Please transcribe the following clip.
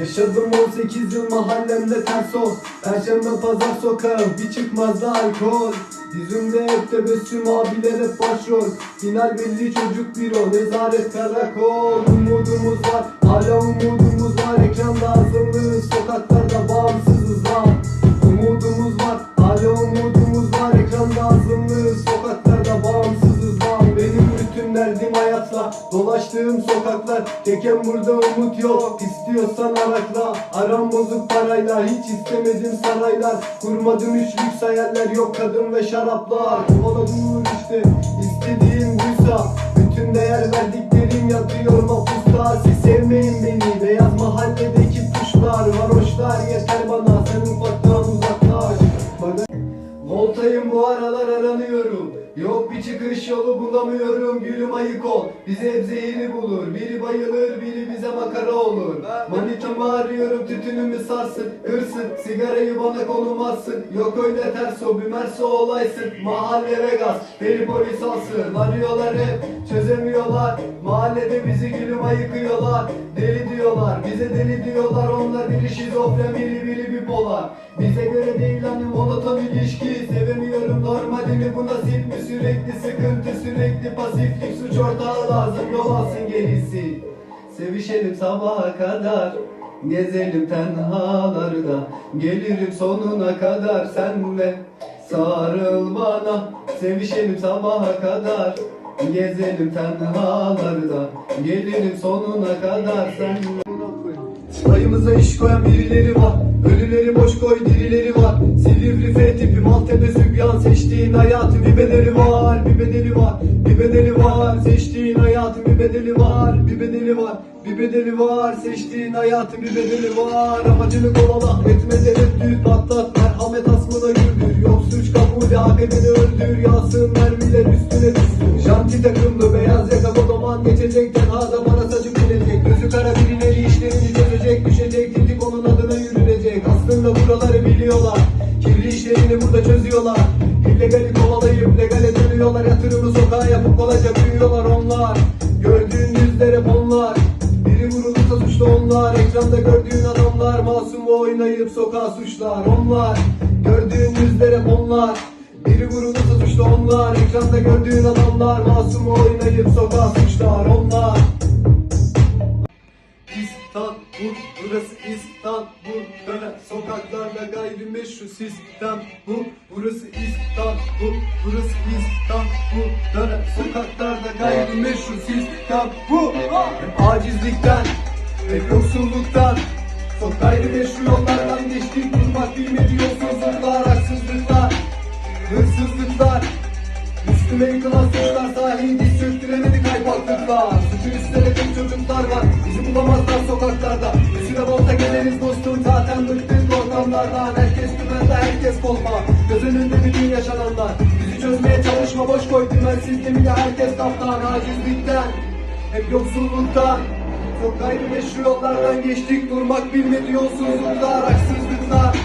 Yaşadım 18 yıl mahallemde ters ol Perşembe pazar sokağı bir çıkmaz da alkol. Yüzümde hep tebessüm abiler hep başrol. Final belli çocuk bir o nezaret karakol. Umudumuz var hala umudumuz var. Ekranda azınlığız sokaklarda bağımsızız lan Umudumuz var hala umudumuz var. Ekranda azınlığız sokaklarda Dolaştığım sokaklar Teken burada umut yok. İstiyorsan arakla Aram bozuk parayla Hiç istemedim saraylar. Kurmadım üç lüks hayaller Yok kadın ve şaraplar. Kovala dur işte İstediğim buysa Bütün değer verdiklerim yatıyor mapusta Yok bir çıkış yolu bulamıyorum Gülüm ayık ol. Bize hep zehiri bulur Biri bayılır biri bize makara olur. Manitamı arıyorum tütünümü sarsın Hırsın. Sigarayı bana konumazsın Yok öyle ters o bümerse olaysın. Mahalle Vegas beni polis alsın. Arıyorlar hep çözemiyorlar. Mahallede bizi gülüm ayıkıyorlar Deli diyorlar bize deli diyorlar. Onlar biri şizofren biri biri bipolar. Bize göre değil hani monoton ilişki. Sevemiyorum normalini bu nasip mi Sürekli sıkıntı sürekli pasiflik. Suç ortağı lazım yol alsın gerisi? Sevişelim sabaha kadar Gezelim tenhalarda. Gelirim sonuna kadar senle Sarıl bana. Sevişelim sabaha kadar Gezelim tenhalarda. Gelirim sonuna kadar senle Payımıza iş koyan birileri var. Ölüleri boş koy dirileri var. Silivri F tipi Maltepe Sübyan Seçtiğin hayatın bir bedeli var Bir bedeli var. Bir bedeli var Seçtiğin hayatın bir bedeli var Bir bedeli var. Bir bedeli var Seçtiğin hayatın bir bedeli var. Amacını kovala etme tereddüt Patlat. Merhamet asmına güldür Yok suç kabul akıbını öldür. Yağsın mermiler üstüne düşsün. Janti takımlı beyaz yaka kodoman Geçecek tenhada bana İşlerini burada çözüyorlar. İllegali kovalayıp legale dönüyorlar. Yatırımı sokağa yapıp kolayca büyüyorlar onlar. Gördüğün yüzler hep onlar Biri vurulursa suçlu onlar. Ekranda gördüğün adamlar. Masum oynayıp sokağa suçlar onlar. Gördüğün yüzler hep onlar biri vurulursa suçlu onlar. Ekranda gördüğün adamlar. Masum oynayıp sokağa suçlar onlar. İstanbul, burası İstanbul gayrimeşru sistem bu Burası İstanbul, burası İstanbul. Döner sokaklarda gayrimeşru sistem bu Hem acizlikten, hem yoksulluktan Çok gayrimeşru yollardan geçtik Durmak bilmedi yolsuzluklar, haksızlıklar Hırsızlıklar. Üstüme yıkılan suçlar sahi diz çöktüremedi kaypaklıklar Suçu üstlere tüm çocuklar var Bizi bulamazlar sokaklarda. Üstüne volta geliriz dostum zaten bıktık ortamlardan Herkes tümende herkes kolpa Göz önünde bütün yaşananlar. Bizi çözmeye çalışma boş koy Dümensiz gemiye herkes kaptan. Acizlikten hep yoksulluktan Çok gayrimeşru yollardan geçtik. Durmak bilmedi yolsuzluklar Haksızlıklar